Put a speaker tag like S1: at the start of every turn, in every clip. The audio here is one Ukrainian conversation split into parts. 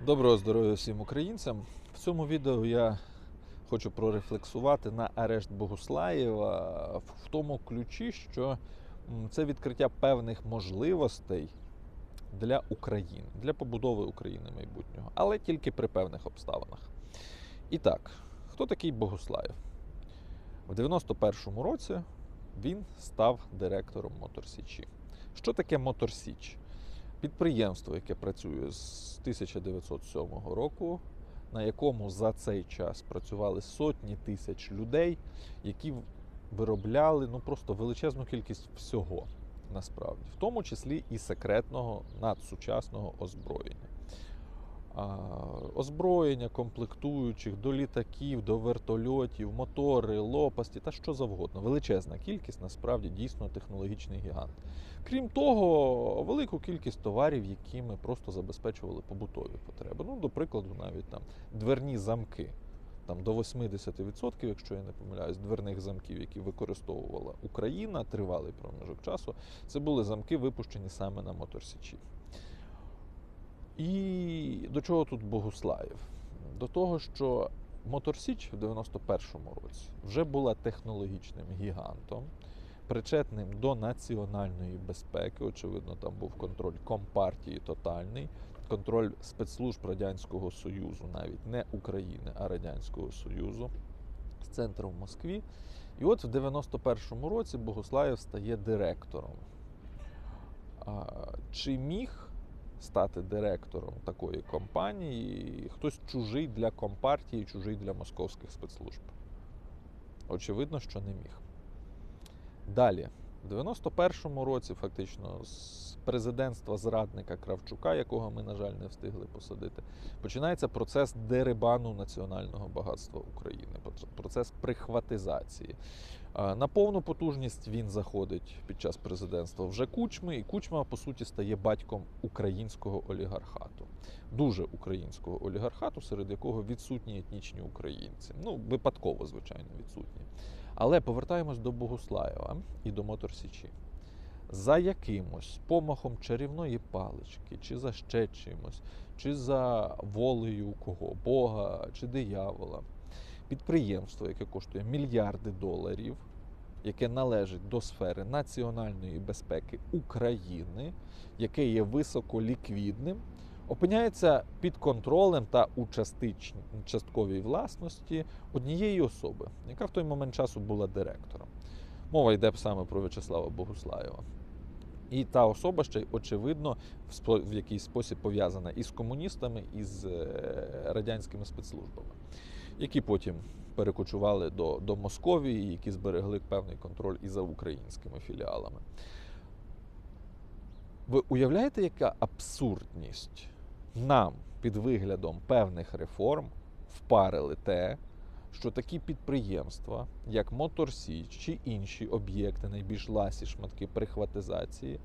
S1: Доброго здоров'я всім українцям. В цьому відео я хочу прорефлексувати на арешт Богуслаєва в тому ключі, що це відкриття певних можливостей для України, для побудови України майбутнього, але тільки при певних обставинах. І так, хто такий Богуслаєв? В 91-му році він став директором Моторсічі. Що таке Моторсіч? Підприємство, яке працює з 1907 року, на якому за цей час працювали сотні тисяч людей, які виробляли ну просто величезну кількість всього насправді, в тому числі і секретного надсучасного озброєння. Озброєння, комплектуючих до літаків, до вертольотів, мотори, лопасті та що завгодно. Величезна кількість, насправді дійсно технологічний гігант. Крім того, велику кількість товарів, які ми просто забезпечували побутові потреби. Ну, до прикладу, навіть там дверні замки. Там до 80%, якщо я не помиляюсь, дверних замків, які використовувала Україна, тривалий проміжок часу, це були замки, випущені саме на Моторсічі. І до чого тут Богуслаєв? До того, що Моторсіч в 91-му році вже була технологічним гігантом, причетним до національної безпеки. Очевидно, там був контроль компартії тотальний, контроль спецслужб Радянського Союзу, навіть не України, а Радянського Союзу з центру в Москві. І от в 91-му році Богуслаєв стає директором. Чи міг стати директором такої компанії хтось чужий для компартії, чужий для московських спецслужб? Очевидно, що не міг. Далі, в 91-му році, фактично, з президентства зрадника Кравчука, якого ми, на жаль, не встигли посадити, починається процес дерибану національного багатства України, процес прихватизації. На повну потужність він заходить під час президентства вже Кучми, і Кучма, по суті, стає батьком українського олігархату, дуже українського олігархату, серед якого відсутні етнічні українці. Ну, випадково, звичайно, відсутні. Але повертаємось до Богуслаєва і до Моторсічі. За якимось помахом чарівної палички, чи за ще чимось, чи за волею кого, Бога чи диявола, підприємство, яке коштує мільярди доларів, яке належить до сфери національної безпеки України, яке є високоліквідним, опиняється під контролем та у частковій власності однієї особи, яка в той момент часу була директором. Мова йде саме про В'ячеслава Богуслаєва. І та особа ще й очевидно в якийсь спосіб пов'язана із комуністами, і з е, радянськими спецслужбами, які потім перекочували до, до Московії, які зберегли певний контроль і за українськими філіалами. Ви уявляєте, яка абсурдність нам під виглядом певних реформ впарили те, що такі підприємства, як Моторсіч чи інші об'єкти, найбільш ласі шматки прихватизації,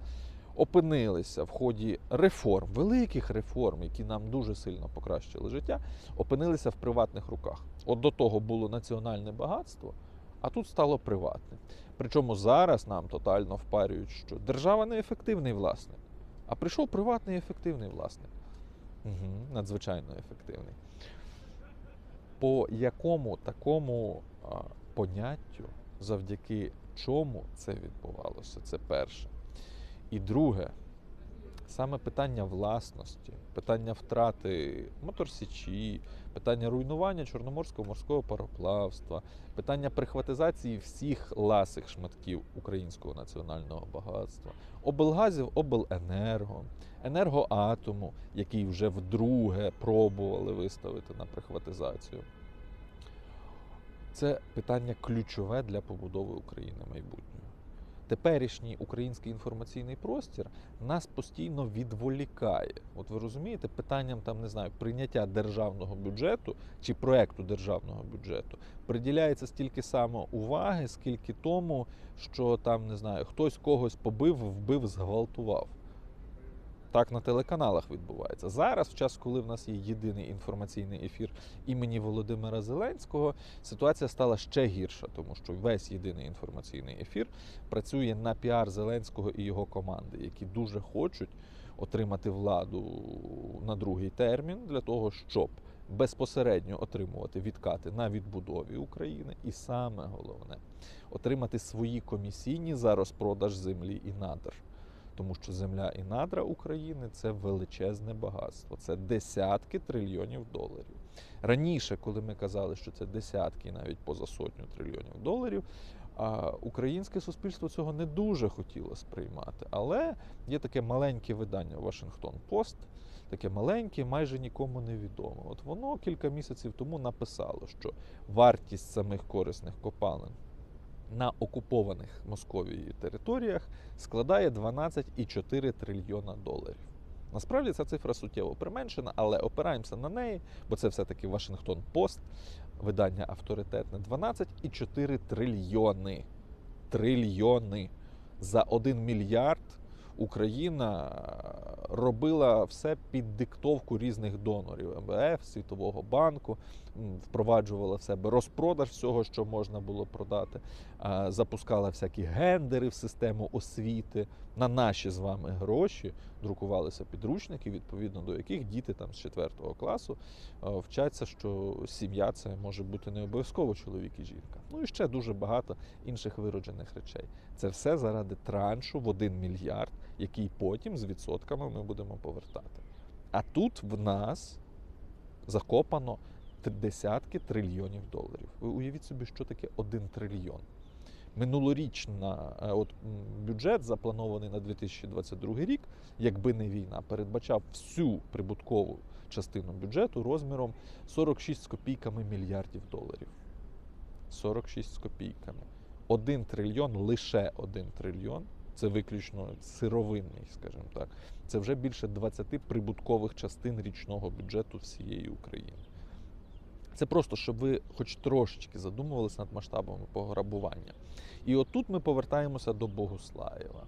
S1: опинилися в ході реформ, великих реформ, які нам дуже сильно покращили життя, опинилися в приватних руках. От до того було національне багатство, а тут стало приватне. Причому зараз нам тотально впарюють, що держава не ефективний власник, а прийшов приватний ефективний власник. Угу, надзвичайно ефективний. По якому такому а, поняттю, завдяки чому це відбувалося? Це перше. І друге, саме питання власності, питання втрати моторсічі, питання руйнування Чорноморського морського пароплавства, питання прихватизації всіх ласих шматків українського національного багатства, облгазів, обленерго, енергоатому, який вже вдруге пробували виставити на прихватизацію. Це питання ключове для побудови України майбутнього. Теперішній український інформаційний простір нас постійно відволікає. От ви розумієте, питанням там не знаю прийняття державного бюджету чи проекту державного бюджету приділяється стільки само уваги, скільки тому, що там не знаю, хтось когось побив, вбив, зґвалтував. Так на телеканалах відбувається. Зараз, в час, коли в нас є єдиний інформаційний ефір імені Володимира Зеленського, ситуація стала ще гірша, тому що весь єдиний інформаційний ефір працює на піар Зеленського і його команди, які дуже хочуть отримати владу на другий термін для того, щоб безпосередньо отримувати відкати на відбудові України, і саме головне отримати свої комісійні за розпродаж землі і надр. Тому що земля і надра України це величезне багатство, це десятки трильйонів доларів. Раніше, коли ми казали, що це десятки, навіть поза сотню трильйонів доларів, українське суспільство цього не дуже хотіло сприймати. Але є таке маленьке видання Вашингтон Пост, таке маленьке, майже нікому не відоме. От воно кілька місяців тому написало, що вартість самих корисних копалин на окупованих Московією територіях складає 12,4 трильйона доларів. Насправді ця цифра суттєво применшена, але опираємося на неї, бо це все-таки Вашингтон Пост, видання авторитетне 12,4 трильйони. Трильйони. За 1 мільярд Україна робила все під диктовку різних донорів МВФ, Світового банку, впроваджувала в себе розпродаж всього, що можна було продати, запускала всякі гендери в систему освіти. На наші з вами гроші друкувалися підручники, відповідно до яких діти там з 4 класу вчаться, що сім'я це може бути не обов'язково чоловік і жінка. Ну і ще дуже багато інших вироджених речей. Це все заради траншу в 1 мільярд, який потім з відсотками ми будемо повертати. А тут в нас закопано десятки трильйонів доларів. Ви уявіть собі, що таке 1 трильйон. Минулорічна е, от, бюджет, запланований на 2022 рік, якби не війна, передбачав всю прибуткову частину бюджету розміром 46 з копійками мільярдів доларів. 46 з копійками. Один трильйон, лише один трильйон, це виключно сировинний, скажімо так. Це вже більше 20 прибуткових частин річного бюджету всієї України. Це просто, щоб ви хоч трошечки задумувалися над масштабами пограбування. І отут ми повертаємося до Богуслаєва.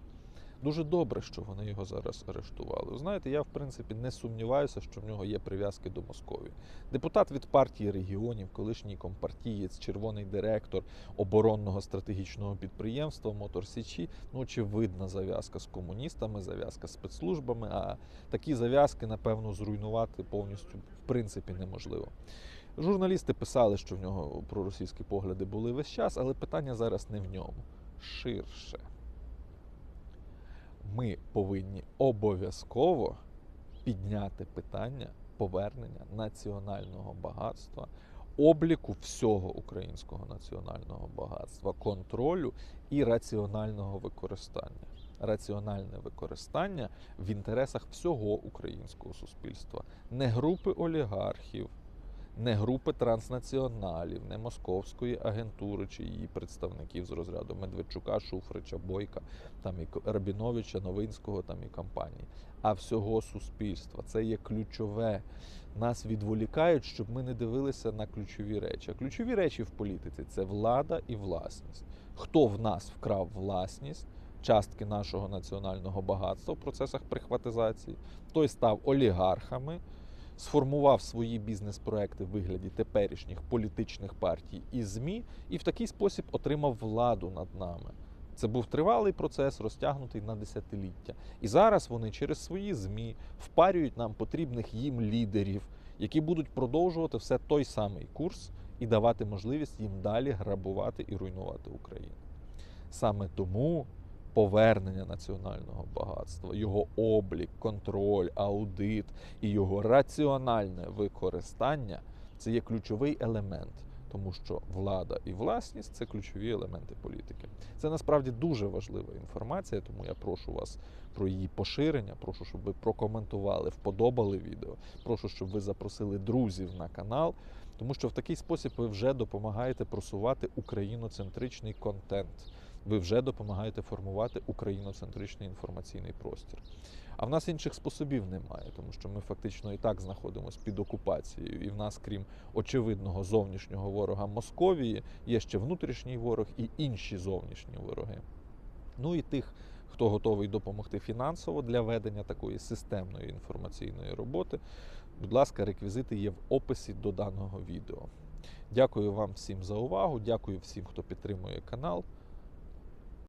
S1: Дуже добре, що вони його зараз арештували. Знаєте, я в принципі не сумніваюся, що в нього є прив'язки до Московії. Депутат від партії регіонів, колишній компартієць, червоний директор оборонного стратегічного підприємства Мотор Січі. Ну, очевидна зав'язка з комуністами, зав'язка з спецслужбами. А такі зав'язки, напевно, зруйнувати повністю в принципі неможливо. Журналісти писали, що в нього проросійські погляди були весь час, але питання зараз не в ньому. Ширше. Ми повинні обов'язково підняти питання повернення національного багатства, обліку всього українського національного багатства, контролю і раціонального використання. Раціональне використання в інтересах всього українського суспільства, не групи олігархів, не групи транснаціоналів, не московської агентури чи її представників з розряду Медведчука, Шуфрича, Бойка, там і Рабіновича, Новинського там і компанії, а всього суспільства. Це є ключове. Нас відволікають, щоб ми не дивилися на ключові речі. А ключові речі в політиці це влада і власність. Хто в нас вкрав власність? Частки нашого національного багатства в процесах прихватизації, той став олігархами, сформував свої бізнес-проекти в вигляді теперішніх політичних партій і ЗМІ, і в такий спосіб отримав владу над нами. Це був тривалий процес, розтягнутий на десятиліття. І зараз вони через свої ЗМІ впарюють нам потрібних їм лідерів, які будуть продовжувати все той самий курс і давати можливість їм далі грабувати і руйнувати Україну. Саме тому повернення національного багатства, його облік, контроль, аудит і його раціональне використання це є ключовий елемент, тому що влада і власність це ключові елементи політики. Це насправді дуже важлива інформація, тому я прошу вас про її поширення. Прошу, щоб ви прокоментували, вподобали відео. Прошу, щоб ви запросили друзів на канал, тому що в такий спосіб ви вже допомагаєте просувати україноцентричний контент ви вже допомагаєте формувати україноцентричний інформаційний простір. А в нас інших способів немає, тому що ми фактично і так знаходимося під окупацією, і в нас, крім очевидного зовнішнього ворога Московії, є ще внутрішній ворог і інші зовнішні вороги. Ну і тих, хто готовий допомогти фінансово для ведення такої системної інформаційної роботи. Будь ласка, реквізити є в описі до даного відео. Дякую вам всім за увагу. Дякую всім, хто підтримує канал.